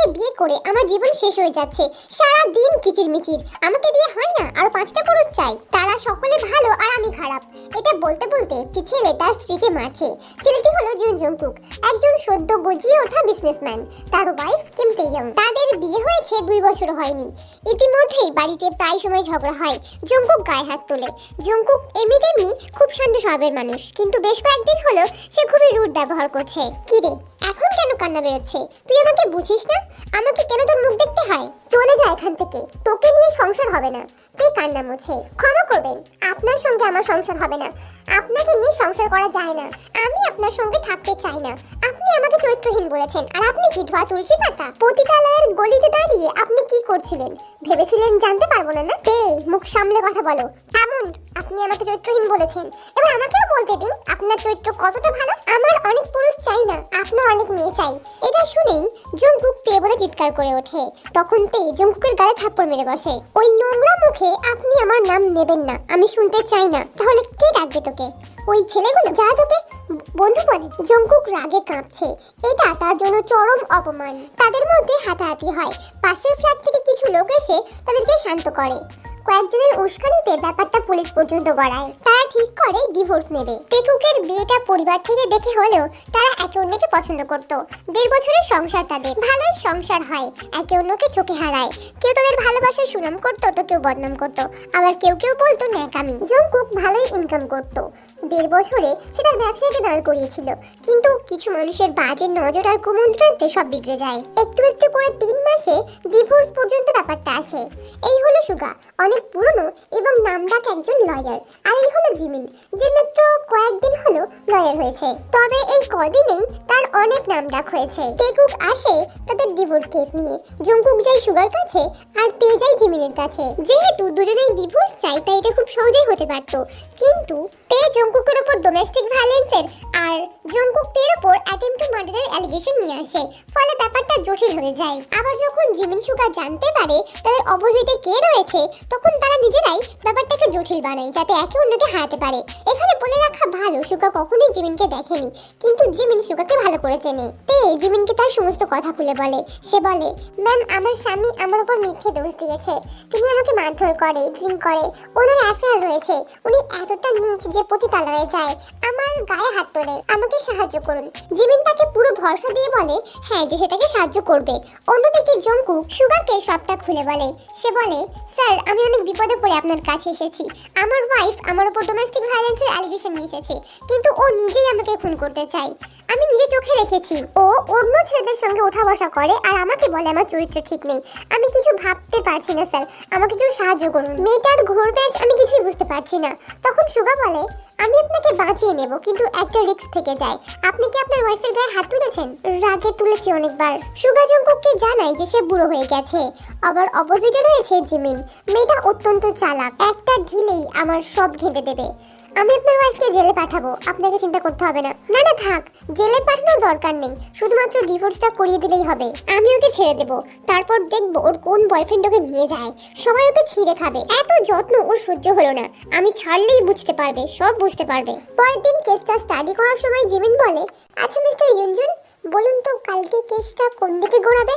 আমাকে বিয়ে করে আমার জীবন শেষ হয়ে যাচ্ছে। সারা দিন কিচিরমিচির। আমাকে দিয়ে হয় না, আর পাঁচটা পুরুষ চাই। তারা সকলে ভালো আর আমি খারাপ। এটা বলতে বলতে একটি ছেলে তার স্ত্রীকে মারছে। ছেলেটি হলো জুন জংকুক, একজন সদ্য গজিয়ে ওঠা বিজনেসম্যান তার ওয়াইফ কিম তেয়ং। তাদের বিয়ে হয়েছে দুই বছর হয়নি। ইতিমধ্যেই বাড়িতে প্রায় সময় ঝগড়া হয় জঙ্কুক গায়ে হাত তোলে। জঙ্কুক এমনি তেমনি খুব শান্ত স্বভাবের মানুষ, কিন্তু বেশ কয়েকদিন হলো সে খুবই রুড ব্যবহার করছে। কি রে, এখন কেন কান্না বেরোচ্ছে? তুই আমাকে বুঝিস না? আমাকে কেন তোর মুখ দেখতে হয়? চলে যা এখান থেকে। তোকে নিয়ে সংসার হবে না। তুই কান্না মুছে। ক্ষমা করবেন। আপনার সঙ্গে আমার সংসার হবে না। আপনাকে নিয়ে সংসার করা যায় না। আমি আপনার সঙ্গে থাকতে চাই না। আপনি আমাকে চরিত্রহীন বলেছেন। আর আপনি কি ধোয়া তুলসী পাতা? পতিতালয়ের গলিতে দাঁড়িয়ে আপনি কি করছিলেন? ভেবেছিলেন জানতে পারব না না? তে মুখ সামলে কথা বলো। থামুন। আপনি আমাকে চরিত্রহীন বলেছেন। এবার আমাকেও বলতে দিন, আপনার চরিত্র কতটা ভালো? আমার অনেক পুরুষ চাই না, আপনার অনেক মেয়ে চাই এটা শুনেই জঙ্কুক তে বলে চিৎকার করে ওঠে। তখন তে জঙ্কুকের গায়ে থাপ্পড় মেরে বসে। ওই নোংরা মুখে আপনি আমার নাম নেবেন না, আমি শুনতে চাই না। তাহলে কে ডাকবে তোকে? ওই ছেলেগুলো যারা তোকে বন্ধু বলে। জঙ্কুক রাগে কাঁপছে। এটা তার জন্য চরম অপমান। তাদের মধ্যে হাতাহাতি হয়। পাশের ফ্ল্যাট থেকে কিছু লোক এসে তাদেরকে শান্ত করে। কয়েকজনের উস্কানিতে ব্যাপারটা পুলিশ পর্যন্ত গড়ায়। তারা ঠিক করে ডিভোর্স নেবে। টেকুকের বিয়েটা পরিবার থেকে দেখে হলেও তারা একে অন্যকে পছন্দ করত। দেড় বছরের সংসার তাদের। ভালোই সংসার হয়। একে অন্যকে চোখে হারায়। কেউ তাদের ভালোবাসার সুনাম করতো, তো কেউ বদনাম করতো। আবার কেউ কেউ বলতো ন্যাকামি। জঙ্কুক ভালোই ইনকাম করত। দেড় বছরে সে তার ব্যবসাকে দাঁড় করিয়েছিল। কিন্তু কিছু মানুষের বাজে নজর আর কুমন্ত্রান্তে সব বিগড়ে যায়। একটু একটু করে তিন মাসে ডিভোর্স পর্যন্ত ব্যাপারটা আসে। এই হলো সুগা। অনেক পুরনো এবং নামডাক একজন লয়ার আর এই হলো জিমিন, যে মাত্র কয়েকদিন হলো লয়ার হয়েছে। তবে এই কদিনেই তার অনেক নামডাক হয়েছে। টেকুক আসে তাদের ডিভোর্স কেস নিয়ে। জঙ্কুক যায় সুগার কাছে আর তে যায় জিমিনের কাছে। যেহেতু দুজনেই ডিভোর্স চাই, তাই এটা খুব সহজেই হতে পারত। কিন্তু তে জঙ্কুকের উপর ডোমেস্টিক ভায়োলেন্সের আর জঙ্কুক তের উপর অ্যাটেম্প টু মার্ডারের অ্যালিগেশন নিয়ে আসে। ফলে ব্যাপারটা জটিল হয়ে যায়। আবার যখন জিমিন সুগা জানতে পারে তাদের অপোজিটে কে রয়েছে, তখন তারা নিজেরাই ব্যাপারটাকে জটিল বানায়, যাতে একে অন্যকে হারাতে পারে। এখানে বলে রাখা ভালো সুগা কখনোই জিমিনকে দেখেনি। কিন্তু জিমিন সুগাকে ভালো করে চেনে। তে, জিমিনকে তার সমস্ত কথা খুলে বলে। সে বলে, ম্যাম, আমার স্বামী আমার উপর মিথ্যে দোষ দিয়েছে। তিনি আমাকে মারধর করে, ড্রিঙ্ক করে। ওনার অ্যাফেয়ার রয়েছে। উনি এতটা নিচ যে পতিতালয়ে যায়। আমার গায়ে হাত তোলে, আমাকে সাহায্য করুন। জিমিন তাকে পুরো ভরসা দিয়ে বলে হ্যাঁ যে সেটাকে সাহায্য করবে। অন্যদিকে জঙ্কু সুগাকে সবটা খুলে বলে। সে বলে, স্যার, আমি অনেক বিপদে পড়ে আপনার কাছে এসেছি। আমার ওয়াইফ আমার উপর ডোমেস্টিক ভায়োলেন্সের অ্যালিগেশন নিয়ে এসেছে। কিন্তু ও নিজেই আমাকে খুন করতে চায়। আমি নিজে চোখে রেখেছি। ও অন্য ছেলেদের সঙ্গে ওঠা বসা করে আর আমাকে বলে আমার চরিত্র ঠিক নেই। আমি কিছু ভাবতে পারছি না, স্যার। আমাকে কেউ সাহায্য করুন। মেয়েটার ঘোর প্যাচ আমি কিছুই বুঝতে পারছি না। তখন সুগা বলে আমি আপনাকে বাঁচিয়ে নেব, কিন্তু একটা রিস্ক থেকে যায়। আপনি কি আপনার ওয়াইফের গায়ে হাত তুলেছেন? রাগে তুলেছি অনেকবার। সুগা জঙ্কুককে জানায় যে সে বুড়ো হয়ে গেছে। আবার অপোজিটে রয়েছে জিমিন। মেয়েটা অত্যন্ত চালাক। একটা ঢিলেই আমার সব ঘেঁটে দেবে। আমি আপনার ওয়াইফকে জেলে পাঠাবো, আপনাকে চিন্তা করতে হবে না। না না, থাক, জেলে পাঠানোর দরকার নেই, শুধুমাত্র ডিভোর্সটা করিয়ে দিলেই হবে। আমি ওকে ছেড়ে দেবো, তারপর দেখব ওর কোন বয়ফ্রেন্ড ওকে নিয়ে যায়। সবাই ওকে ছিঁড়ে খাবে, এত যত্ন ওর সহ্য হলো না। আমি ছাড়লেই বুঝতে পারবে, সব বুঝতে পারবে। পরের দিন কেসটা স্টাডি করার সময় জিমিন বলে আচ্ছা মিস্টার ইউনজুন বলুন তো কালকে কেসটা কোন দিকে ঘোরাবে?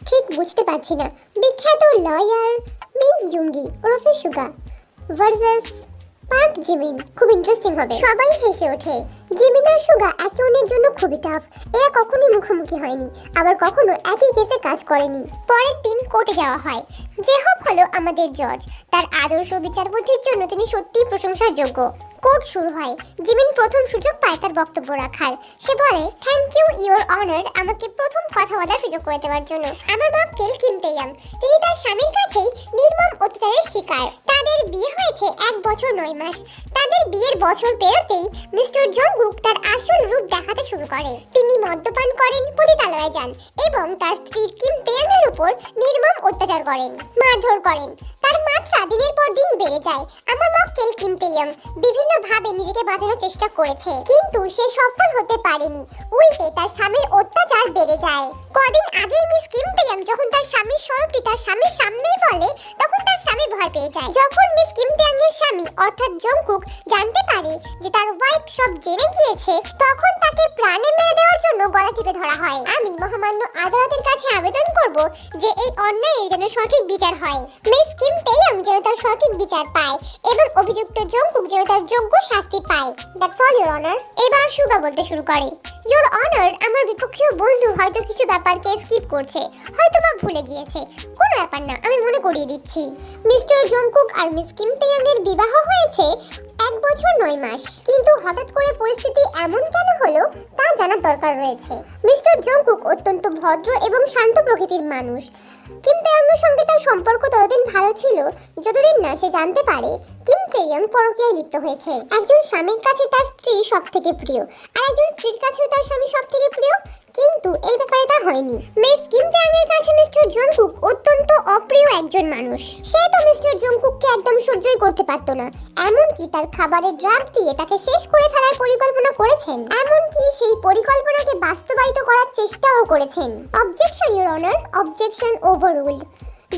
ঠিক বুঝতে পারছি না। বিখ্যাত লয়ার মিন ইয়ুঙ্গি ওরফে সুগা ভার্সাস পার্ক জিমিন খুব ইন্টারেস্টিং হবে। সবাই হেসে ওঠে। জিমিন আর সুগা একে অন্যের জন্য খুবই টাফ এরা কখনোই মুখোমুখি হয়নি, আবার কখনো একই কেসে কাজ করেনি। পরের দিন কোর্টে যাওয়া হয়। যে হোক হলো আমাদের জজ। তার আদর্শ বিচার বুদ্ধির জন্য তিনি সত্যিই প্রশংসার যোগ্য। কোর্ট শুরু হয়। জিমিন প্রথম সুযোগ পায় তার বক্তব্য রাখার। সে বলে থ্যাংক ইউ ইওর অনার আমাকে প্রথম কথা বলার সুযোগ করে দেওয়ার জন্য। আমার মক্কেল কিম তেয়াং তিনি তার স্বামীর কাছেই নির্মম অত্যাচারের শিকার। তাদের বিয়ে হয়েছে এক বছর নয় মাস। তাদের বিয়ের বছর পেরোতেই মিস্টার জঙ্গুক তার আসল রূপ দেখাতে শুরু করে। তিনি মদ্যপান করেন, পতিতালয়ে যান এবং তার স্ত্রী কিম তেয়াংয়ের উপর নির্মম অত্যাচার করেন, মারধর করেন। তার তার মাত্রা দিনের পর দিন বেড়ে যায়। আমার মক্কেল কিম তেয়ং বিভিন্ন ভাবে নিজেকে বাঁচানোর চেষ্টা করেছে। কিন্তু সে সফল হতে পারেনি। উল্টে তার স্বামীর অত্যাচার বেড়ে যায়। কদিন আগেই মিস কিম তেয়ং যখন তার স্বামীর স্বরূপটি তার স্বামীর সামনেই বলে, তখন তার স্বামী ভয় পেয়ে যায়। যখন মিস কিম এর স্বামী অর্থাৎ জংকুক জানতে পারে যে তার ওয়াইফ সব জেনে গিয়েছে, তখন তাকে প্রাণে মেরে দেওয়ার জন্য গলা টিপে ধরা হয়। আমি মহামান্য আদালতের কাছে আবেদন করব যে এই অন্যায়ের যেন সঠিক বিচার হয়। মিস কিম তেয়ং যেন তার সঠিক বিচার পায় এবং অভিযুক্ত জংকুক যেন তার যোগ্য শাস্তি পায়। দ্যাটস অল ইওর অনার এবার সুগা বলতে শুরু করে। ইওর অনার আমার বিপক্ষীয় বন্ধু হয়তো কিছু ব্যাপারকে স্কিপ করছে, হয়তো বা ভুলে গিয়েছে। কোনো ব্যাপার না, আমি মনে করিয়ে দিচ্ছি। মিস্টার জংকুক আর মিস কিম তেয়ং এর বিবাহ হয়েছে এক বছর নয় মাস। কিন্তু হঠাৎ করে পরিস্থিতি এমন কেন হলো, তা জানার দরকার রয়েছে। মিস্টার জংকুক অত্যন্ত ভদ্র এবং শান্ত প্রকৃতির মানুষ। কিম তেয়ংয়ের সঙ্গে তার সম্পর্ক ততদিন ভালো ছিল, যতদিন না সে জানতে পারে কিম তেয়ং পরকীয়ায় লিপ্ত হয়েছে। একজন স্বামীর কাছে তার স্ত্রী সব থেকে প্রিয়। আর একজন স্ত্রীর কাছেও তার স্বামী সব থেকে প্রিয়? কিন্তু এই ব্যাপারে তা হয়নি। মিস কিম জাংয়ের কাছে মিস্টার জংকুক অত্যন্ত অপ্রিয় একজন মানুষ। সে তো মিস্টার জংকুককে একদম সহ্যই করতে পারত না। এমনকি তার খাবারে ড্রাগ দিয়ে তাকে শেষ করে ফেলার পরিকল্পনা করেছেন। এমনকি সেই পরিকল্পনাকে বাস্তবায়িত করার চেষ্টাও করেছেন। Objection your honour objection overruled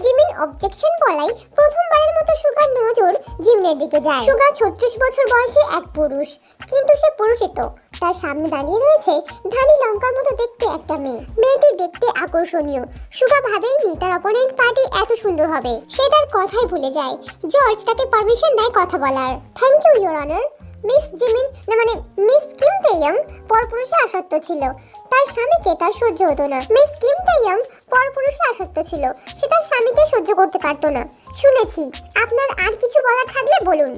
Jimin objection বলাই প্রথমবারের মতো সুগার নজর জিমিনের দিকে যায়। সুগা ছত্রিশ বছর বয়সী এক পুরুষ, কিন্তু সে পুরুষিত। তার সামনে দাঁড়িয়ে রয়েছে ধানি লঙ্কার মতো দেখতে একটা মেয়ে। মেয়েটি দেখতে আকর্ষণীয়। সুগা ভাবেইনি তার অপোনেন্ট পার্টি এত সুন্দর হবে। সে তার কথাই ভুলে যায়। জর্জ তাকে পারমিশন দেয় কথা বলার। Thank you your honour miss Jimin, না মানে মিস কিম তেয়ং পরপুরুষে আসক্ত ছিল। তার স্বামীকে তার সহ্য হতো না। মিস কিম তেয়ং পরপুরুষে আসক্ত ছিল। সে তার স্বামীকে সহ্য করতে পারতো না। শুনেছি, আপনার আর কিছু বলার থাকলে বলুন।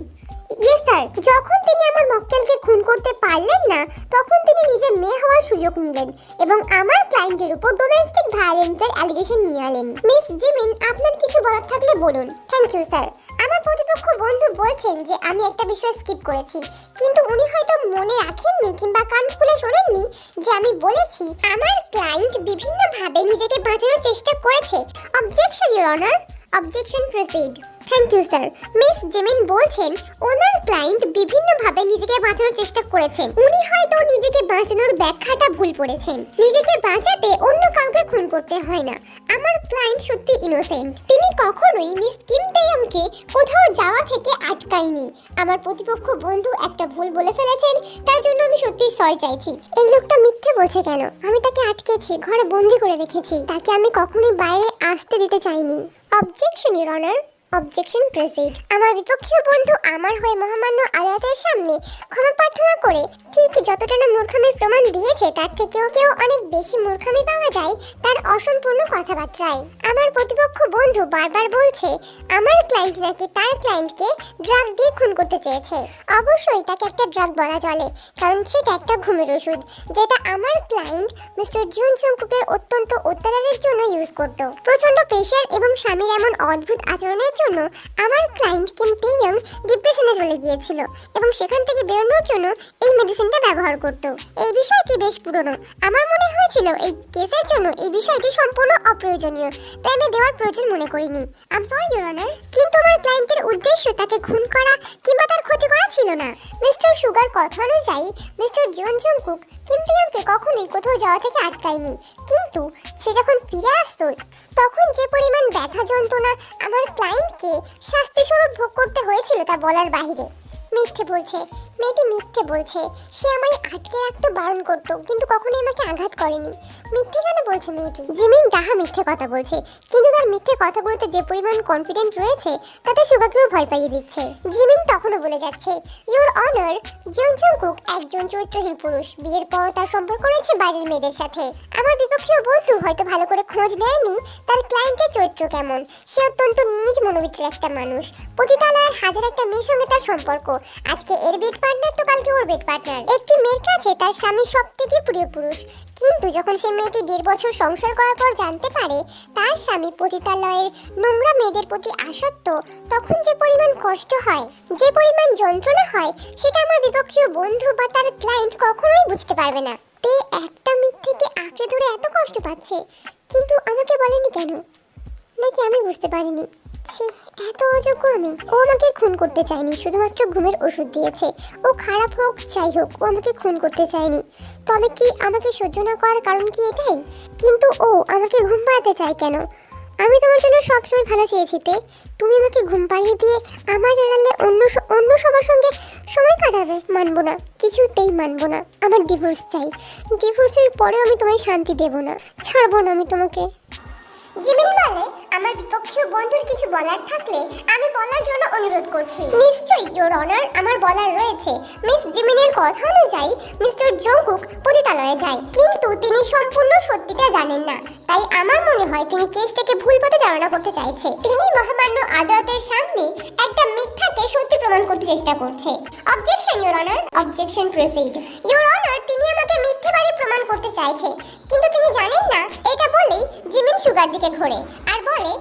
ইয়েস স্যার যখন তিনি আমার মক্কেলকে খুন করতে পারলেন না, তখন তিনি নিজে মেয়ে হওয়ার সুযোগ নিলেন এবং আমার ক্লায়েন্টের উপর ডোমেস্টিক ভায়োলেন্সের অ্যালিগেশন নিয়ে আলেন মিস জিমিন আপনার কিছু বলার থাকলে বলুন। থ্যাংক ইউ স্যার আমার প্রতিপক্ষ বন্ধু বলছেন যে, আমি একটা বিষয় স্কিপ করেছি। কিন্তু উনি হয়তো মনে রাখেননি কিংবা কান খুলে শোনেননি যে আমি বলেছি, আমার ক্লায়েন্ট বিভিন্নভাবে নিজেকে বাঁচানোর চেষ্টা করেছে। Objection your honour objection proceed thank you sir miss Jimin বলছেন, ওনার ক্লায়েন্ট বিভিন্নভাবে নিজেকে বাঁচানোর চেষ্টা করেছেন। উনি হয়তো নিজেকে বাঁচানোর ব্যাখ্যাটা ভুল করেছেন। নিজেকে বাঁচাতে অন্য কাউকে খুন করতে হয় না। আমার ক্লায়েন্ট সত্যি ইনোসেন্ট তিনি কখনোই মিস কিম তেয়ংকে কোথাও যাওয়া থেকে আটকায়নি। আমার প্রতিপক্ষ বন্ধু একটা ভুল বলে ফেলেছেন, তার জন্য আমি সত্যি সরি চাইছি। এই লোকটা মিথ্যে বলছে কেন? আমি তাকে আটকেছি, ঘরে বন্দি করে রেখেছি। তাকে আমি কখনোই বাইরে আসতে দিতে চাইনি। Objection your honour objection proceed আমার বিপক্ষীয় বন্ধু আমার হয়ে মহামান্য আদালতের সামনে ক্ষমা প্রার্থনা করে। ঠিক যতটা না মূর্খামির প্রমাণ দিয়েছে, তার থেকেও কেউ অনেক বেশি মূর্খামি পাওয়া যায় তার অসম্পূর্ণ কথাবার্তায়। আমার প্রতিপক্ষ বন্ধু বারবার বলছে, আমার ক্লায়েন্ট নাকি তার ক্লায়েন্টকে ড্রাগ দিয়ে খুন করতে চেয়েছে। অবশ্যই তাকে একটা ড্রাগ বলা চলে, কারণ সেটা একটা ঘুমের ওষুধ, যেটা আমার ক্লায়েন্ট মিস্টার জুন চঙ্কুকের অত্যন্ত অত্যাচারের জন্য ইউজ করত। প্রচণ্ড প্রেশার এবং স্বামীর এমন অদ্ভুত আচরণের জন্য আমার ক্লায়েন্ট কিম তেইয়ং ডিপ্রেশনে চলে গিয়েছিল এবং সেখান থেকে বেরোনোর জন্য এই মেডিসিনটা ব্যবহার করত। এই বিষয়টি বেশ পুরনো। আমার মনে হয়েছিল এই কেসের জন্য এই বিষয়টি সম্পূর্ণ অপ্রয়োজনীয়, তাই আমি দেওয়ার প্রয়োজন মনে করিনি। আম সরি ইউর অনার কিন্তু আমার ক্লায়েন্টের উদ্দেশ্য তাকে খুন করা কিংবা তার ক্ষতি করা ছিল না। মিস্টার সুগার কথা অনুযায়ী মিস্টার জন জংকুক তেইয়ংকে কখনোই কোথাও যাওয়া থেকে আটকায়নি। কিন্তু সে যখন ফিরে আসত, তখন যে পরিমাণ ব্যথা যন্ত্রণা আমার ক্লায়েন্টকে শাস্তিস্বরূপ ভোগ করতে হয়েছিল তা বলার বাহিরে। মিথ্যে বলছে মেয়েটি মিথ্যে বলছে। সে আমায় আটকে রাখতে, বারণ করতো, কিন্তু কখনোই আমাকে আঘাত করেনি। মিথ্যে কেন বলছে মেয়েটি? জিমিন ডাহা মিথ্যে কথা বলছে, কিন্তু তার মিথ্যে কথাগুলোতে যে পরিমাণ কনফিডেন্ট রয়েছে, তাতে সুগাকেও ভয় পাইয়ে দিচ্ছে। জিমিন তখনও বলে যাচ্ছে ইওর অনার জন জংকুক একজন চরিত্রহীন পুরুষ। বিয়ের পর তার সম্পর্ক রয়েছে বাইরের মেয়েদের সাথে। আমার বিপক্ষীয় বন্ধু হয়তো ভালো করে খোঁজ নেয়নি, তার ক্লায়েন্টের চরিত্র কেমন? সে অত্যন্ত নিজ মনোবিত্রের একটা মানুষ। পতিতালয়ের হাজার একটা মেয়ের সঙ্গে তার সম্পর্ক। আজকে এর বেড পার্টনার তো কালকে ওর বেড পার্টনার একটি মেয়ের কাছে তার স্বামী সব থেকে প্রিয় পুরুষ। কিন্তু যখন সে মেয়েটি দেড় বছর সংসার করার পর জানতে পারে তার স্বামী পতিতালয়ের নোংরা মেয়েদের প্রতি আসক্ত, তখন যে পরিমাণ কষ্ট হয়, যে পরিমাণ যন্ত্রণা হয়, সেটা আমার বিপক্ষীয় বন্ধু বা তার ক্লায়েন্ট কখনোই বুঝতে পারবে না। তে একটা মিথ্যেকে আঁকড়ে ধরে এত কষ্ট পাচ্ছে, কিন্তু আমাকে বলেনি কেন? নাকি আমি বুঝতে পারিনি? ছি এত অযোগ্য আমি। ও আমাকে খুন করতে চায়নি, শুধুমাত্র ঘুমের ওষুধ দিয়েছে। ও খারাপ হোক, যাই হোক, ও আমাকে খুন করতে চায়নি। তবে কি আমাকে সহ্য না করার কারণ কি এটাই? কিন্তু ও আমাকে ঘুম পাড়াতে চায় কেন? আমি তোমার জন্য সবসময় ভালো চেয়েছি, তে। তুমি আমাকে ঘুম পাড়িয়ে দিয়ে আমার এড়ালে অন্য অন্য সবার সঙ্গে সময় কাটাবে? মানবো না। কিছুতেই মানবো না। আমার ডিভোর্স চাই। ডিভোর্সের পরেও আমি তোমায় শান্তি দেবো না। ছাড়বো না আমি তোমাকে। জিমিন বলে, আমার বিপক্ষীয় বন্ধুর কিছু বলার থাকলে আমি বলার জন্য অনুরোধ করছি। নিশ্চয়ই ইওর অনার আমার বলার রয়েছে। মিস জিমিনের কথা অনুযায়ী, মিস্টার জংকুক পতিতালয়ে যায়। কিন্তু তিনি সম্পূর্ণ সত্যিটা জানেন না। তাই আমার মনে হয় তিনি কেসটাকে ভুল পথে ধারণা করতে চাইছে। তিনি মহামান্য আদালতের সামনে একটা মিথ্যাকে সত্যি প্রমাণ করতে চেষ্টা করছে। Objection your honour objection proceed your honour তিনি আমাকে মিথ্যাবাদী প্রমাণ করতে চাইছে। কিন্তু তিনি জানেন না, এটা বলেই সুগার দিকে ঘোরে। আর বলে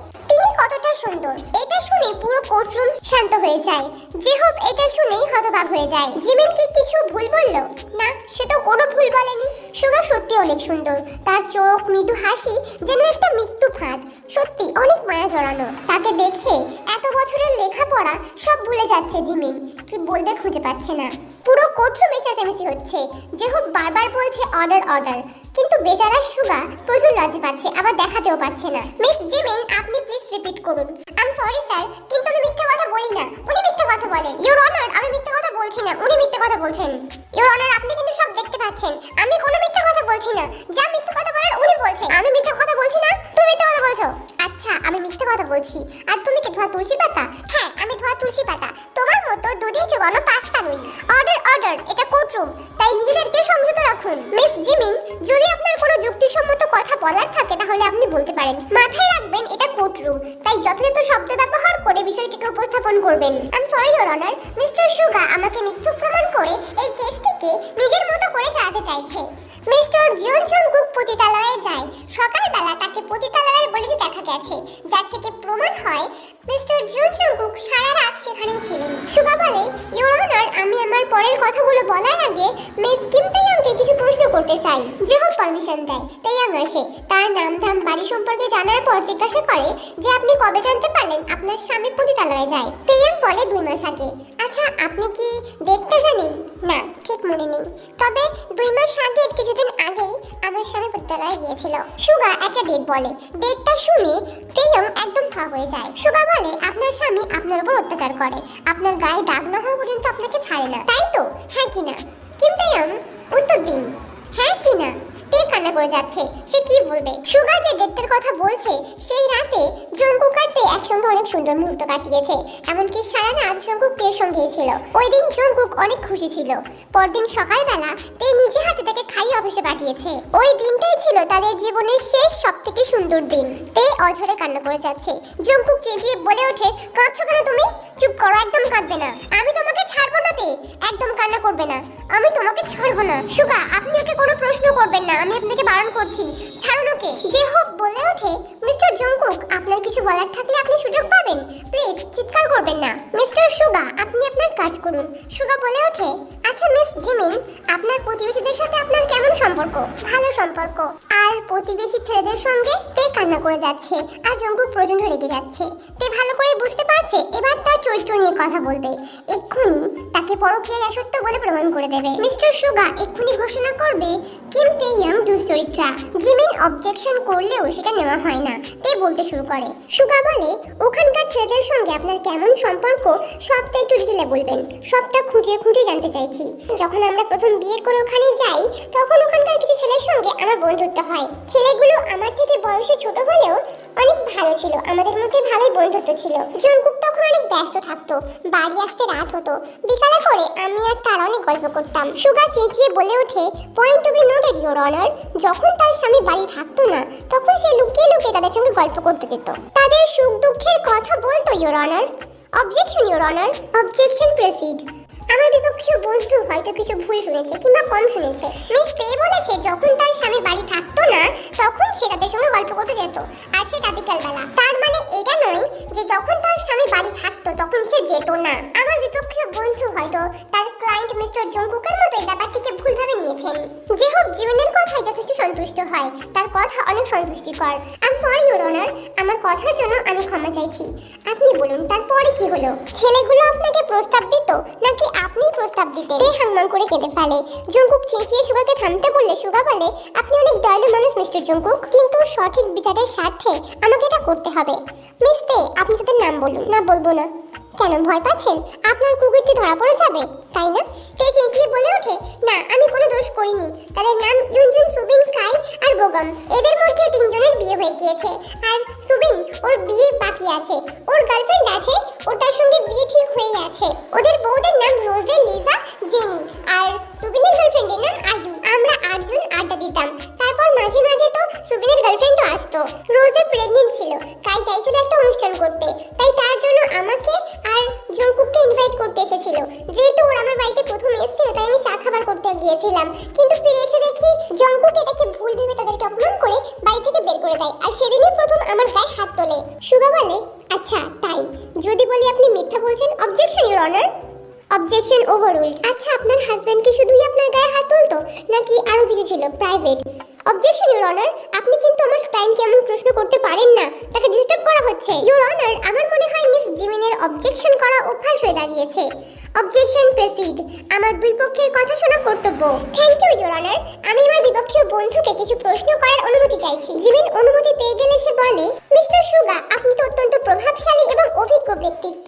কতটা সুন্দর। এটা শুনে পুরো কোর্টরুম শান্ত হয়ে যায়। জেহব এটা শুনেই হতবাক হয়ে যায়। জিমিন কি কিছু ভুল বলল? না, সে তো কোনো ভুল বলেনি। সুগা সত্যি অনেক সুন্দর। তার চোখ, মৃদু হাসি যেন একটা মৃত্যু ফাঁদ। সত্যি, অনেক মায়া জড়ানো। তাকে দেখে এত বছরের লেখাপড়া সব ভুলে যাচ্ছে জিমিন। কি বলবে খুঁজে পাচ্ছে না। পুরো কোর্টরুমে চেঁচামেচি হচ্ছে। জেহব বারবার বলছে অর্ডার অর্ডার। কিন্তু বেচারা সুগা প্রচুর লজ্জা পাচ্ছে, আবার দেখাতেও পাচ্ছে না। মিস জিমিন, আপনি প্লিজ রিপিট করুন। আই সরি স্যার কিন্তু আমি মিথ্যা কথা বলি না। উনি মিথ্যা কথা বলেন ইওর অনার আমি মিথ্যা কথা বলছি না। উনি মিথ্যা কথা বলছেন। ইওর অনার আপনি কিন্তু সব দেখতে পাচ্ছেন। আমি কোনো মিথ্যা কথা বলছি না। যা মিথ্যা কথা বলার উনি বলছেন। আমি মিথ্যা কথা বলছি না? তুমি মিথ্যা কথা বলছো। আচ্ছা আমি মিথ্যা কথা বলছি। আর তুমি কি ধোয়া তুলসী পাতা? হ্যাঁ আমি ধোয়া তুলসী পাতা। তোমার মতো দুধে চুবানো পাস্তা নই। অর্ডার অর্ডার এটা কোর্টরুম তাই নিজেদেরকে সংযত রাখুন। মিস জিমিন যদি আপনার কোনো যুক্তিসম্মত কথা বলার থাকে, তাহলে আপনি বলতে পারেন। মাথায় যথাযথ শব্দ ব্যবহার করে বিষয়টিকে উপস্থাপন করবেন। I am sorry your honour mister Suga আমাকে মিথ্যুক প্রমাণ করে এই কেসটিকে নিজের মতো করে চালাতে চাইছে। মিস্টার জিয়ন স্বামী পতিতালয়ে যায়। তেয়াং বলে দুই মাস আগে। আচ্ছা আপনি কি ডেটটা জানেন? না, ঠিক মনে নেই। তবে দুই মাস আগে, কিছুদিন আগেই আমার স্বামী পতিতালয়ে গিয়েছিল। সুগা একটা ডেট বলে। ডেটটা শুনে তেয়াং একদম থা হয়ে যায়। সুগা বলে, আপনার স্বামী আপনার উপর অত্যাচার করে। আপনার গায়ে দাগ না হওয়া পর্যন্ত আপনাকে ছাড়ে না। তাই তো? হ্যাঁ কিনা কিম তেয়াং, উত্তর দিন। হ্যাঁ কিনা তে কান্না করে যাচ্ছে। সে কি বলবে? সুগা যে ডেটটার কথা বলছে, সেই রাতে জঙ্কুক আর তে একসঙ্গে অনেক সুন্দর মুহূর্ত কাটিয়েছে। এমনকি সারা রাত জঙ্কুক তের সঙ্গেই ছিল ওই দিন জঙ্কুক অনেক খুশি ছিল। পরদিন সকালবেলা তে নিজে হাতে তাকে খাইয়ে অফিসে পাঠিয়েছে। ওই দিনটাই ছিল তাদের জীবনের শেষ সব থেকে সুন্দর দিন। তে অঝরে কান্না করে যাচ্ছে। জঙ্কুক চেঁচিয়ে বলে ওঠে, কাঁদছো কেন তুমি? চুপ করো, একদম কাঁদবে না। আমি তোমাকে ছাড়বো না তে। একদম কান্না করবে না। আমি তোমাকে ছাড়বো না। সুগা, আপনি প্রশ্ন করবেন না, আমি আপনাকে বারণ করছি। ছাড়ুন ওকে। যে হোক, বলে ওঠে, মিস্টার জঙ্কুক আপনার কিছু বলার থাকলে আপনি সুযোগ পাবেন। প্লিজ, চিৎকার করবেন না। মিস্টার সুগা, আপনি আপনার কাজ করুন। সুগা বলে ওঠে আচ্ছা মিস জিমিন, আপনার প্রতিবেশীদের সাথে আপনার কেমন সম্পর্ক? ভালো সম্পর্ক। প্রতিবেশী ছেলেদের সঙ্গে তে কান্না করে যাচ্ছে আর জঙ্কুক প্রচণ্ড রেগে যাচ্ছে। তে ভালো করে বুঝতে পারছে, এবার তার চরিত্র নিয়ে কথা বলবে। এক্ষুনি তাকে পরকীয় আসত্য বলে প্রমাণ করে দেবে। মিস্টার সুগা এক্ষুনি ঘোষণা করবে, কিম তে ইয়াং দুশ্চরিত্রা জিমিন অবজেকশন করলেও সেটা নেওয়া হয় না। তে বলতে শুরু করে। সুগা বলে, ওখানকার ছেলেদের সঙ্গে আপনার কেমন সম্পর্ক, সবটা একটু ডিটেলে বলবেন। সবটা খুঁটিয়ে খুঁটিয়ে জানতে চাইছি। যখন আমরা প্রথম বিয়ে করে ওখানে যাই, তখন ওখানকার কিছু ছেলের সঙ্গে আমার বন্ধুত্ব হয়। ছেলেগুলো আমার থেকে বয়সে ছোট হলেও অনেক ভালো ছিল। আমাদের মধ্যে ভালোই বন্ধুত্ব ছিল। জঙ্কুক তখন অনেক ব্যস্ত থাকতো। বাড়ি আসতে রাত হতো। বিকালে করে আমি আর তারা অনেক গল্প করতাম। সুগা চেঁচিয়ে বলে ওঠে point to be noted your honour যখন তার স্বামী বাড়ি থাকতো না, তখন সে লুকিয়ে লুকিয়ে তাদের সঙ্গে গল্প করতে যেত। তাদের সুখ দুঃখের কথা বলতো your honour objection your honour objection proceed আমার বিপক্ষীয় বন্ধু হয়তো কিছু ভুল শুনেছে কিংবা কম শুনেছে। মিস পে বলেছে, যখন তার স্বামী বাড়ি থাকতো না, তখন সে তাদের সঙ্গে গল্প করতে যেত। আর সেটা বিকালবেলা। তার মানে এটা নয় যে যখন তার স্বামী বাড়ি থাকতো, তখন সে যেত না। আমার বিপক্ষে বন্ধু হয়তো তার ক্লায়েন্ট মিস্টার জঙ্কুকের মতোই ব্যাপারটিকে ভুলভাবে নিয়েছেন। যে হোক, জীবনের কথায় যথেষ্ট সন্তুষ্ট হয়। তার কথা অনেক সন্তুষ্টিকর। আই সরি ইউর অনার আমার কথার জন্য আমি ক্ষমা চাইছি। আপনি বলুন, তারপরে কি হলো? ছেলেগুলো আপনাকে প্রস্তাব দিত নাকি আপনি প্রস্তাব দিতেন। তে হাংমাং করে কেঁদে ফেলে। জঙ্কুক চেঁচিয়ে সুগাকে থামতে বললে, সুগা বলে, আপনি অনেক দয়ালু মানুষ, মিস্টার জঙ্কুক। কিন্তু সঠিক বিচারের স্বার্থে আমাকে এটা করতে হবে। মিস তে, আপনি তাদের নাম বলুন। না, বলব না। কেন ভয় পাচ্ছেন? আপনার কুকুরটি ধরা পড়ে যাবে, তাই না? তে চেঁচিয়ে বলে ওঠে? না, আমি কোনো দোষ করিনি। তাদের নাম ইউনজুন, সুবিন, কাই আর বোগম। এদের মধ্যে তিনজনের বিয়ে হয়ে গিয়েছে। আর সুবিন, ওর বিয়ে বাকি আছে। ওর গার্লফ্রেন্ড আছে, ওর তার সঙ্গে বিয়ে ঠিক হয়ে আছে। ওদের বউদের নাম রোজে লিজা জেনি, আর সুবিনের গার্লফ্রেন্ডের নাম আয়ু আমরা আটজন আড্ডা দিতাম। তারপর মাঝে মাঝে তো সুবিনের গার্লফ্রেন্ডও আসতো। রোজে প্রেগনেন্ট ছিল। কাই চাইছিল একটা অনুষ্ঠান করতে। তাই তার জন্য আমাকে আর জঙ্কুককে ইনভাইট করতে এসেছিল। যেহেতু ওরা আমার বাড়িতে প্রথম এসেছিল, তাই আমি চা খাবার করতে গিয়েছিলাম। কিন্তু ফিরে এসে দেখি জঙ্কুক এটাকে ভুল ভেবে তাদেরকে অপমান করে বাড়ি থেকে বের করে দেয়। আর সেদিনই প্রথম আমার গায়ে হাত তোলে। সুগা বলে আচ্ছা তাই। যদি বলি আপনি মিথ্যা বলছেন objection your honour objection overruled আচ্ছা আপনার হাজবেন্ড কি শুধুই আপনার গায়ে হাত তুলতো? নাকি আরও কিছু ছিল? প্রাইভেট অবজেকশন ইউর অনার আপনি কিন্তু আমার ক্লায়েন্টকে এমন প্রশ্ন করতে পারেন না। তাকে ডিস্টার্ব করা হচ্ছে। ইউর অনার আমার মনে হয় মিস জিমিনের অবজেকশন করা অভ্যাস হয়ে দাঁড়িয়েছে। অবজেকশন প্রেসিড আমার দুই পক্ষের কথা শোনা কর্তব্য। থ্যাংক ইউ ইউর অনার আমি আমার বিপক্ষীয় বন্ধুকে কিছু প্রশ্ন করার অনুমতি চাইছি। জিমিন অনুমতি পেয়ে গেলে সে বলে মিস্টার সুগা আপনি তো অত্যন্ত প্রভাবশালী এবং অভিজ্ঞ ব্যক্তিত্ব।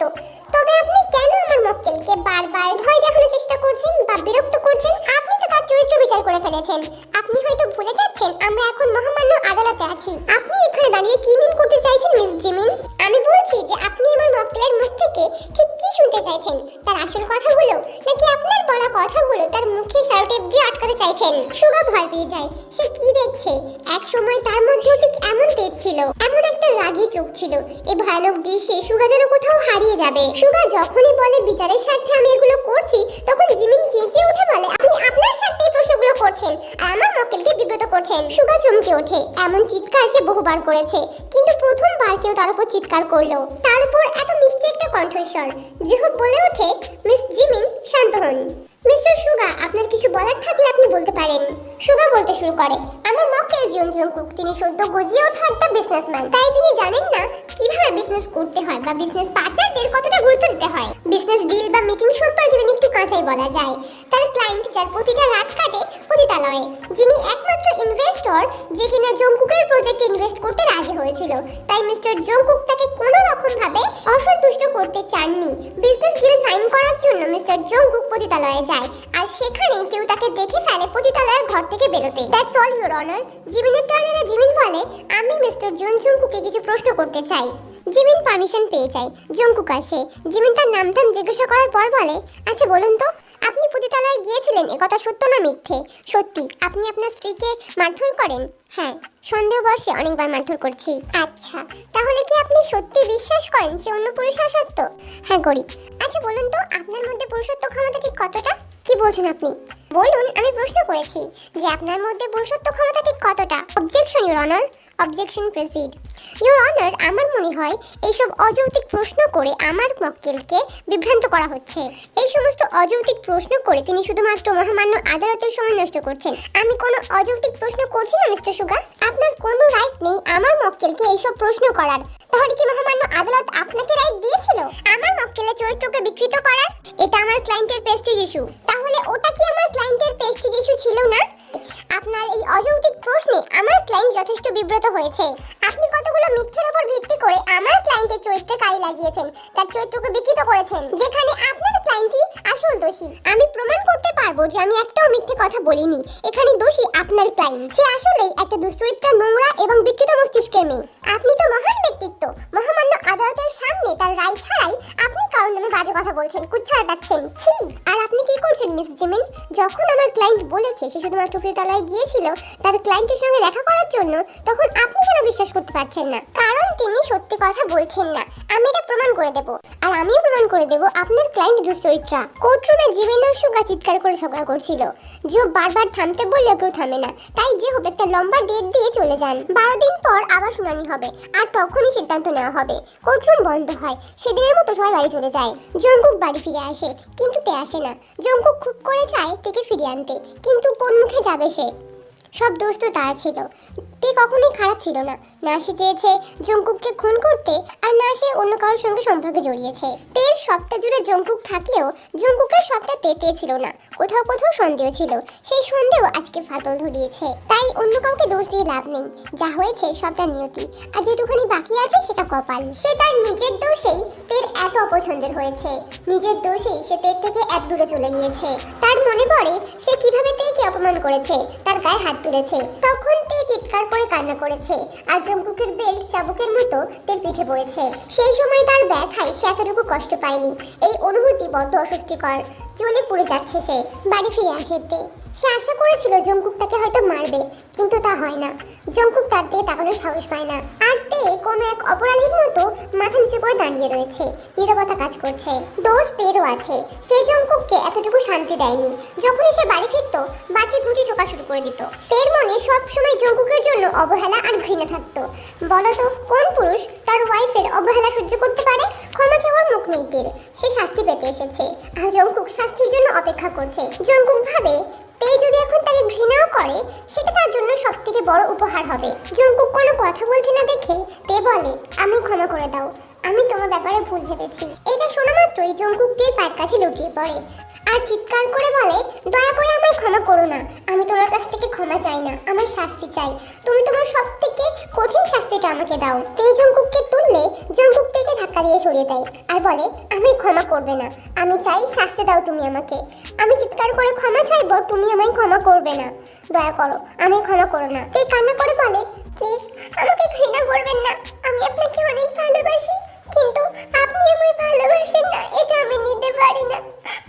তবে আপনি কেন আমার মক্কেলকে বারবার ভয় দেখানোর চেষ্টা করছেন বা বিরক্ত করছেন? আপনি তো তার চরিত্র বিচার করে ফেলেছেন। আপনি হয়তো ভুলে যাচ্ছেন, আমরা এখন মহামান্য আদালতে আছি। আপনি এখানে দাঁড়িয়ে কি মিন করতে চাইছেন, মিস জিমিন? আমি বলছি যে আপনি আমার মক্কেলের মুখ থেকে ঠিক কি শুনতে চাইছেন? তার আসল কথাগুলো নাকি আপনার বলা কথাগুলো তার মুখে সারটেপ দিয়ে আটকাতে চাইছেন। সুগা ভয় পেয়ে যায়। সে কি দেখছে? এক সময় তার মধ্যেও ঠিক এমন তেজ ছিল। এমন একটা রাগী চোখ ছিল। এই ভয়ানক দৃশ্যে সুগা যেন কোথাও হারিয়ে যাবে। সুগা যখনই বলে, বিচারের স্বার্থে আমি এগুলো করছি, তখন জিমিন চেঁচিয়ে উঠে বলে, আপনি আপনার স্বার্থে এই প্রশ্নগুলো করছেন আর আমার মক্কেলকে বিব্রত করছেন। সুগা চমকে ওঠে। এমন চিৎকার সে বহুবার করেছে। কিন্তু প্রথমবার কেউ তার উপর চিৎকার করল। তার উপর এত মিষ্টি একটা কণ্ঠস্বর। যেহব বলে ওঠে, মিস জিমিন, শান্ত হন। মিস্টার সুগা, আপনার কিছু বলার থাকলে আপনি বলতে পারেন। সুগা বলতে শুরু করে, আমার মক্কেল জিয়ন কুক তিনি সদ্য গজিয়ে ওঠা একটা বিজনেসম্যান তাই তিনি জানেন না কীভাবে বিজনেস করতে হয় বা বিজনেস পার্টনারদের কতটা গুরুত্ব দিতে হয়? বিজনেস ডিল বা মিটিং সম্পর্কে যদি একটু কাঁচাই বলা যায়, তার ক্লায়েন্ট যার প্রতিটা রাত কাটে পতিতালয়ে, যিনি একমাত্র ইনভেস্টর যে কিনা জংকুকের প্রজেক্টে ইনভেস্ট করতে রাজি হয়েছিল। তাই মিস্টার জংকুক তাকে কোনো রকম ভাবে অসন্তুষ্ট করতে চাননি। বিজনেস ডিল সাইন করার জন্য মিস্টার জংকুক পতিতালয়ে যায় আর সেখানে কেউ তাকে দেখে ফেলে পতিতালয়ের ঘর থেকে বেরোতে। দ্যাটস অল ইউর অনার জিমিনের টার্নারে জিমিন বলে, আমি মিস্টার জন জংকুকে কিছু প্রশ্ন করতে চাই। জিমিন পারমিশন পেয়ে যায়। জংকুক আসে জিমিন তার নাম টাম জিজ্ঞাসা করার পর বলে আচ্ছা বলুন তো, আপনি পতিতালয়ে গিয়েছিলেন? একথা সত্য না মিথ্যে? সত্যি, আপনি আপনার স্ত্রীকে মারধর করেন? হ্যাঁ সন্দেহবশে অনেকবার মারধর করছি। আচ্ছা তাহলে কি আপনি সত্যি বিশ্বাস করেন সে অন্য পুরুষের সত্য হ্যাঁ করি আচ্ছা বলুন তো, আপনার মধ্যে পুরুষত্ব ক্ষমতা ঠিক কতটা? কি বলছেন আপনি? বলুন, আমি প্রশ্ন করেছি যে আপনার মধ্যে পুরুষত্ব ক্ষমতা ঠিক কতটা? অবজেকশন ইউর অনার অবজেকশন প্রেসিড ইউর অনার আমার মনে হয় এইসব অযৌক্তিক প্রশ্ন করে আমার মক্কেলকে বিভ্রান্ত করা হচ্ছে। এই সমস্ত অযৌক্তিক প্রশ্ন করে তিনি শুধুমাত্র মহামান্য আদালতের সময় নষ্ট করছেন। আমি কোনো অযৌক্তিক প্রশ্ন করছি না, মিস্টার সুগা আপনার কোনো রাইট নেই আমার মক্কেলকে এইসব প্রশ্ন করার। তাহলে কি মহামান্য আদালত আপনাকে রাইট দিয়েছিল? আমার মক্কেলের চরিত্রকে বিকৃত করার? এটা আমার ক্লায়েন্টের পেস্টিজ ইস্যু তাহলে ওটা কি আমার ক্লায়েন্টের পেস্টিজ ইস্যু ছিল না? আপনার এই অযৌক্তিক প্রশ্নে আমার ক্লায়েন্ট যথেষ্ট বিব্রত হয়েছে। আপনি কতগুলো মিথ্যের উপর ভিত্তি করে আমার ক্লায়েন্টের চরিত্রে কাজে লাগিয়েছেন, তার চরিত্রকে বিকৃত করেছেন, যেখানে আপনার ক্লায়েন্টই আসল দোষী। আমি প্রমাণ করতে পারব যে আমি একটাও মিথ্যে কথা বলিনি। এখানে দোষী আপনার ক্লায়েন্ট সে আসলেই একটা দুশ্চরিত্র নোংরা এবং বিকৃত মস্তিষ্কের মেয়ে। আপনি তো মহান ব্যক্তিত্ব। মহামান্য আদালতের সামনে তার রায় ছাড়াই আপনি কারণ নামে বাজে কথা বলছেন, কুচ্ছা আটাচ্ছেন ছি! আর আপনি কি করছেন, মিস জিমিন? যখন আমার ক্লায়েন্ট বলেছে সে শুধুমাত্র ফিরতলায় গিয়েছিল তার ক্লায়েন্টের সঙ্গে দেখা করার জন্য, তখন আপনি কেন বিশ্বাস করতে পারছেন না? কারণ তিনি সত্যি কথা বলছেন না। আমি এটা প্রমাণ করে দেব। আর আমিও প্রমাণ করে দেব আপনার ক্লায়েন্ট দুশ্চরিত্রা। জিমেন আর সুগা চিৎকার করে ঝগড়া করছিল। জিও বারবার থামতে বললেও কেউ থামে না। তাই যে হোক একটা লম্বা ডেট দিয়ে চলে যান। বারো দিন পর আবার শুনানি হবে। আর তখনই সিদ্ধান্ত নেওয়া হবে। কোর্টরুম বন্ধ হয়। সেদিনের মতো সবাই বাড়ি চলে যায়। জঙ্কুক বাড়ি ফিরে আসে। কিন্তু তে আসে না। জঙ্কুক খুব করে চায় তেকে ফিরিয়ে আনতে। কিন্তু কোন মুখে যাবে সে? সব দোষ তো তার ছিল। তে কখনোই খারাপ ছিল না। না সে চেয়েছে জঙ্কুককে খুন করতে। আর না সে অন্য কারোর সঙ্গে সম্পর্কে জড়িয়েছে। তের সবটা জুড়ে জঙ্কুক থাকলেও জঙ্কুকের সবটা তেতে ছিল না। কোথাও কোথাও সন্দেহ ছিল। সেই সন্দেহ আজকে ফাটল ধরিয়েছে। তাই অন্য কাউকে দোষ দিয়ে লাভ নেই। যা হয়েছে সবটা নিয়তি। আর যেটুখানি বাকি আছে সেটা কপাল। সে তার নিজের দোষেই তের এত অপছন্দের হয়েছে। নিজের দোষেই সে তের থেকে এত দূরে চলে গিয়েছে। তার মনে পড়ে সে কীভাবে তেকে অপমান করেছে। তার গায়ে হাত তুলেছে। তখন তে চিৎকার করে কান্না করেছে। আর জঙ্কুকের বেল্ট চাবুকের মতো তের পিঠে পড়েছে। সেই সময় তার ব্যথায় সে এতটুকু কষ্ট পায়নি এই অনুভূতি বড্ড অস্বস্তিকর। চলে পড়ে যাচ্ছে সে, বাড়ি ফিরে আসে তে। সে আশা করেছিল জঙ্কুক তাকে হয়তো মারবে, কিন্তু তা হয় না। জঙ্কুক তার দিকে তাকানোর সাহস পায় না। আর তে কোনো এক অপরাধীর মতো মাথা নিচু করে দাঁড়িয়ে রয়েছে, নীরবতা কাজ করছে। দোষ তেরও আছে। সে জঙ্কুককে এতটুকু শান্তি দেয়নি। যখনই সে বাড়ি ফিরতো বাটি গুটি ঠোকা শুরু করে দিত। তের মনে সব সময় জঙ্কুকের জন্য অবহেলা আর ঘৃণা থাকতো। বলতো, কোন পুরুষ তার ওয়াইফের অবহেলা সহ্য করতে পারে? ক্ষমা চাওয়ার মুখ নেই তের। সে শাস্তি পেতে এসেছে। আর জঙ্কুক শাস্তির জন্য অপেক্ষা করছে। জঙ্কুক ভাবে তে যদি এখন তাকে ঘৃণাও করে, সেটা তার জন্য সব থেকে বড় উপহার হবে। জঙ্কুক কোনো কথা বলছে না দেখে তে বলে, আমি ক্ষমা করে দাও। আমি তোমার ব্যাপারে ভুল ভেবেছি। এটা শোনা মাত্রই জঙ্কুক তের পায়ের কাছে লুটিয়ে পড়ে। আর চিৎকার করে বলে, দয়া করে আমায় ক্ষমা করো না। আমি তোমার কাছ থেকে ক্ষমা চাই না। আমার শাস্তি চাই। তুমি তোমার সব থেকে কঠিন শাস্তিটা আমাকে দাও। তে জঙ্কুককে তুললে থেকে ধাক্কা দিয়ে সরিয়ে দেয় আর বলে, আমি ক্ষমা করবে না। আমি চাই শাস্তি দাও তুমি আমাকে। আমি চিৎকার করে ক্ষমা চাইব, তুমি আমায় ক্ষমা করবে না। দয়া করো আমি ক্ষমা করো না। তে কান্না করে বলে, প্লিজ, আমাকে ঘৃণা করবেন না। আমি আপনাকে অনেক ভালোবাসি। কিন্তু আপনি আমায় ভালোবাসেন না এটা আমি নিতে পারি না।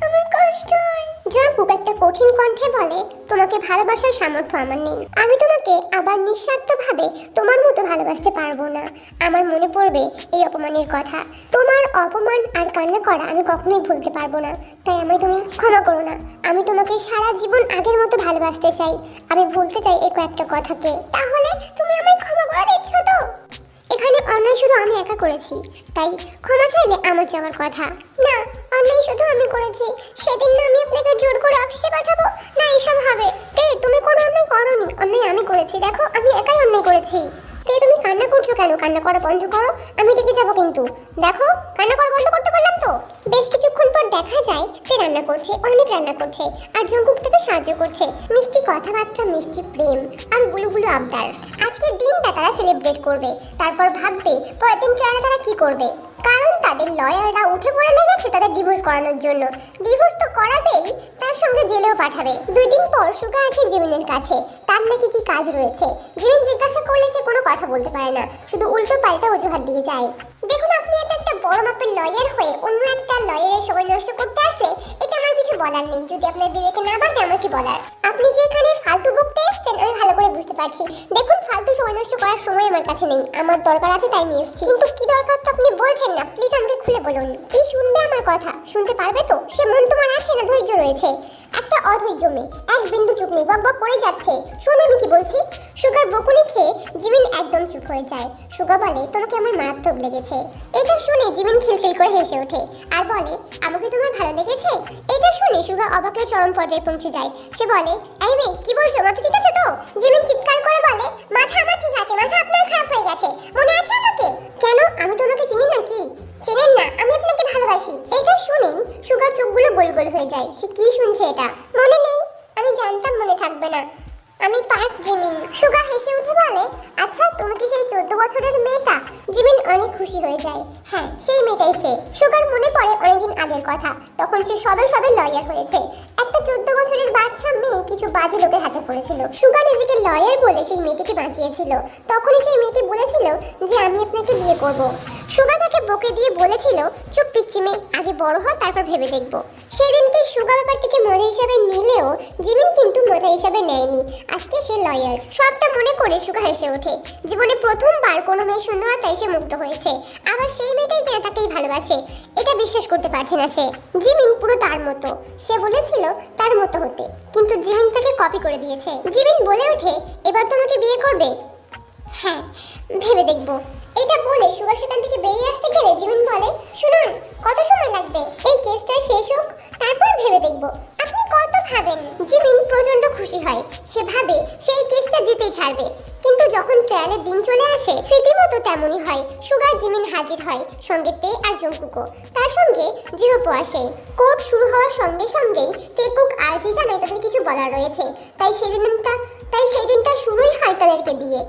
আমার কষ্ট হয়। জঙ্কুক একটা কঠিন কণ্ঠে বলে তোমাকে ভালোবাসার সামর্থ্য আমার নেই। আমি তোমাকে আবার নিঃস্বার্থভাবে তোমার মতো ভালোবাসতে পারব না। আমার মনে পড়বে এই অপমানের কথা। তোমার অপমান আর কান্না করা আমি কখনোই ভুলতে পারব না। তাই আমায় তুমি ক্ষমা করো না। আমি তোমাকে সারা জীবন আগের মতো ভালোবাসতে চাই। আমি ভুলতে চাই এই কয়েকটা কথাকে। তাহলে তুমি আমায় ক্ষমা করে দিচ্ছ তো? এখানে অন্যায় শুধু আমি একা করেছি। তাই ক্ষমা চাইলে আমার যাওয়ার কথা। না, অন্যায় শুধু আমি করেছি। সেদিন না আমি আপনাকে জোর করে অফিসে পাঠাবো, না এইসব হবে। তে, তুমি কোনো অন্যায় করনি। অন্যায় আমি করেছি। দেখো, আমি একাই অন্যায় করেছি। তে, তুমি কান্না করছ কেন? কান্না করা বন্ধ করো, আমি ডেকে যাব কিন্তু। দেখো, কান্না করা বন্ধ করতে পারলাম তো? বেশ কিছুক্ষণ পর দেখা যায়, তে রান্না করছে, অনেক রান্না করছে, আর জঙ্কুক তাকে সাহায্য করছে। মিষ্টি কথাবার্তা, মিষ্টি প্রেম, আর গুলুগুলু আবদার। আজকের দিনটা তারা সেলিব্রেট করবে। তারপর ভাববে, পরের দিন ট্রায়ালে তারা কি করবে? কারণ তাদের লয়াররা উঠে পড়ে লেগেছে তাদের ডিভোর্স করানোর জন্য। ডিভোর্স তো করাবেই, তার সঙ্গে জেলেও পাঠাবে। দুই দিন পর সুগা আসে জিমিনের কাছে। তার নাকি কি কাজ রয়েছে? জিমিন জিজ্ঞাসা করলে সে কোনো কথা বলতে পারে না। শুধু উল্টো পাল্টা অজুহাত দিয়ে যায়। দেখুন, আপনি এত একটা বড় মাপের লয়ার হয়ে অন্য একটা লয়ারের সময় নষ্ট করতে আসলে এটা আমার কিছু বলার নেই। যদি আপনার বিবেকে না বাঁধে, আমার কি বলার? আপনি যে এখানে ফালতু বকতে এসেছেন আমি ভালো করে বুঝতে পারছি। দেখুন, ফালতু সময় নষ্ট করার সময় আমার কাছে নেই। আমার দরকার আছে তাই নিয়ে এসেছি। কিন্তু কি দরকার তো আপনি বলছেন না? প্লিজ আমাকে খুলে বলুন। কি শুনবে আমার কথা? শুনতে পারবে তো? সে মন তোমার আছে না ধৈর্য রয়েছে? একটা অধৈর্য মেয়ে। এক বিন্দু চুপ নেই। বক বক করে যাচ্ছে। শোনো, আমি কি বলছি? সুগার বকুনি খেয়ে জিমিন একদম চুপ হয়ে যায়। সুগা বলে তোমাকে আমার মারাত্মক লেগেছে। এটা শুনে জিমিন খিলখিল করে হেসে ওঠে। আর বলে, আমাকে তোমার ভালো লেগেছে? এটা শুনে সুগা অবাকের চরম পর্যায়ে পৌঁছে যায়। সে বলে, এই মেয়ে, কি বলছো? মাথা ঠিক আছে? তো? জিমিন চিৎকার করে বলে, মাথা আমার ঠিক আছে, মাথা আপনার খারাপ হয়ে গেছে। মনে আছে আমাকে? কেন? আমি তোমাকে চিনি নাকি? চেনেন না, আমি আপনাকে ভালোবাসি। এটা শুনেই সুগার চোখগুলো গোল গোল হয়ে যায়। সে কি শুনছে এটা? মনে নেই। আমি জানতাম মনে থাকবে না। আমি পার্ক জিমিন। সুগা হেসে উঠে বলে আচ্ছা তুমি কি সেই চোদ্দ বছরের মেয়েটা? জিমিন অনেক খুশি হয়ে যায়। হ্যাঁ সেই মেয়েটাই সে। সুগার মনে পড়ে অনেকদিন আগের কথা। তখন সে সবে সবে লয়ার হয়েছে। একটা চোদ্দ বছরের বাচ্চা মেয়ে কিছু বাজে লোকের হাতে পড়েছিল। সুগা নিজেকে লয়ার বলে সেই মেয়েটিকে বাঁচিয়েছিল। তখনই সেই মেয়েটি বলেছিল যে, আমি আপনাকে বিয়ে করব। সুগা তাকে বকে দিয়ে বলেছিল, চুপ পিচ্ছি মেয়ে, আগে বড় হ, তারপর ভেবে দেখব। সেদিনকে সুগা ব্যাপারটিকে মজা হিসাবে নিলেও জিমিন কিন্তু মজা হিসাবে নেয়নি। আজকে সে লয়ার। সবটা মনে করে সুগা হেসে ওঠে। জীবনে প্রথমবার কোনো মেয়ের সুন্দরতায় সে মুগ্ধ হয়েছে। আবার সেই মেয়েটাই কিনা তাকেই ভালোবাসে। এটা বিশ্বাস করতে পারছে না সে। জিমিন পুরো তার মতো। সে বলেছিল তার মতো হতে। কিন্তু জিমিন তাকে কপি করে দিয়েছে। জিমিন বলে ওঠে, এবার তোমাকে বিয়ে করবে? হ্যাঁ ভেবে দেখব। এটা বলে সুগার সেখান থেকে বেরিয়ে আসতে গেলে জিমিন বলে, শুনুন, কত সময় লাগবে? এই কেসটা শেষ হোক, তারপর ভেবে দেখব। ভাবেন। জিমিন প্রচণ্ড খুশি হয়। সে ভাবে সে এই কেসটা জিতেই ছাড়বে। কিন্তু যখন ট্রায়ালের দিন চলে আসে, রীতিমতো তেমনই হয়। সুগার জিমিন হাজির হয় সঙ্গে তে আর জঙ্কুকও। তার সঙ্গে জিহপো আসে। কোর্ট শুরু হওয়ার সঙ্গে সঙ্গেই তেকুক আর জি জানায় তাদের কিছু বলার রয়েছে। তাই সেদিনটা, তাই সেই দিনটা শুরুই হয় তাদেরকে দিয়ে।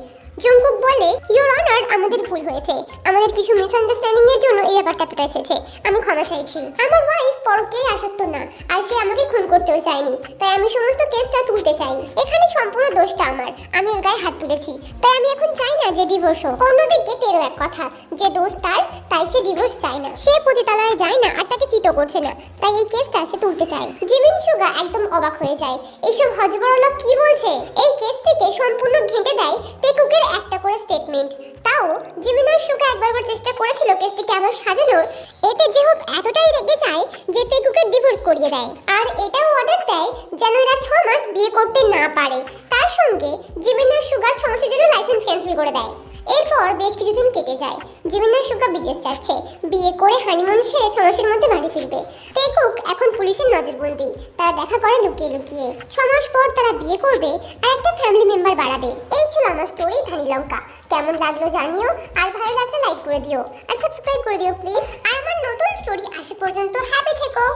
জঙ্কুক বলে ইওর অনার আমাদের ভুল হয়েছে। আমাদের কিছু মিসআন্ডারস্ট্যান্ডিং এর জন্য এই ব্যাপারটা এতটা এসেছে। আমি ক্ষমা চাইছি। আমার ওয়াইফ পরকেই আসক্ত না, আর সে আমাকে খুন করতেও চায়নি। তাই আমি সমস্ত কেসটা তুলতে চাই। এখানে সম্পূর্ণ দোষটা আমার। আমি ওর গায়ে হাত তুলেছি। তাই আমি এখন চাই না যে ডিভোর্স হোক। অন্যদিকে তেরো এক কথা, যে দোষ তার, তাই সে ডিভোর্স চায় না। সে পতিতালয়ে যায় না, আর তাকে চিটো করছে না। তাই এই কেসটা সে তুলতে চায়। জিমিন সুগা একদম অবাক হয়ে যায়। এইসব হজবরলা কি বলছে? এই কেস থেকে সম্পূর্ণ ঘেঁটে দেয় তেকুকের একটা করে স্টেটমেন্ট তাও জিমিনার সুকা একবার চেষ্টা করেছিল কেসটিকে আবার সাজানোর। এতে যে হোক এতটাই রেগে যায় যে তেকুকে ডিভোর্স করিয়ে দেয়। আর এটাও অর্ডার দেয় যেন এরা ছ মাস বিয়ে করতে না পারে। তার সঙ্গে জিমিনার সুগার সমস্যার জন্য লাইসেন্স ক্যান্সেল করে দেয়। এরপর বেশ কিছুদিন কেটে যায়। জিমিনার সুগা বিদেশ যাচ্ছে। বিয়ে করে হানিমুন সেরে ছ মধ্যে বাড়ি ফিরবে। তেকুক এখন পুলিশের নজরবন্দি। তারা দেখা করে লুকিয়ে লুকিয়ে। ছ মাস পর তারা বিয়ে করবে আর একটা ফ্যামিলি মেম্বার বাড়াবে। এই ছিল আমার স্টোরি ধানি লঙ্কা। কেমন লাগল জানিও, আর ভালো লাগলে লাইক করে দিও। আর সাবস্ক্রাইব করে দিও প্লিজ আর আমার নতুন স্টোরি আসা পর্যন্ত হ্যাপি থেকো।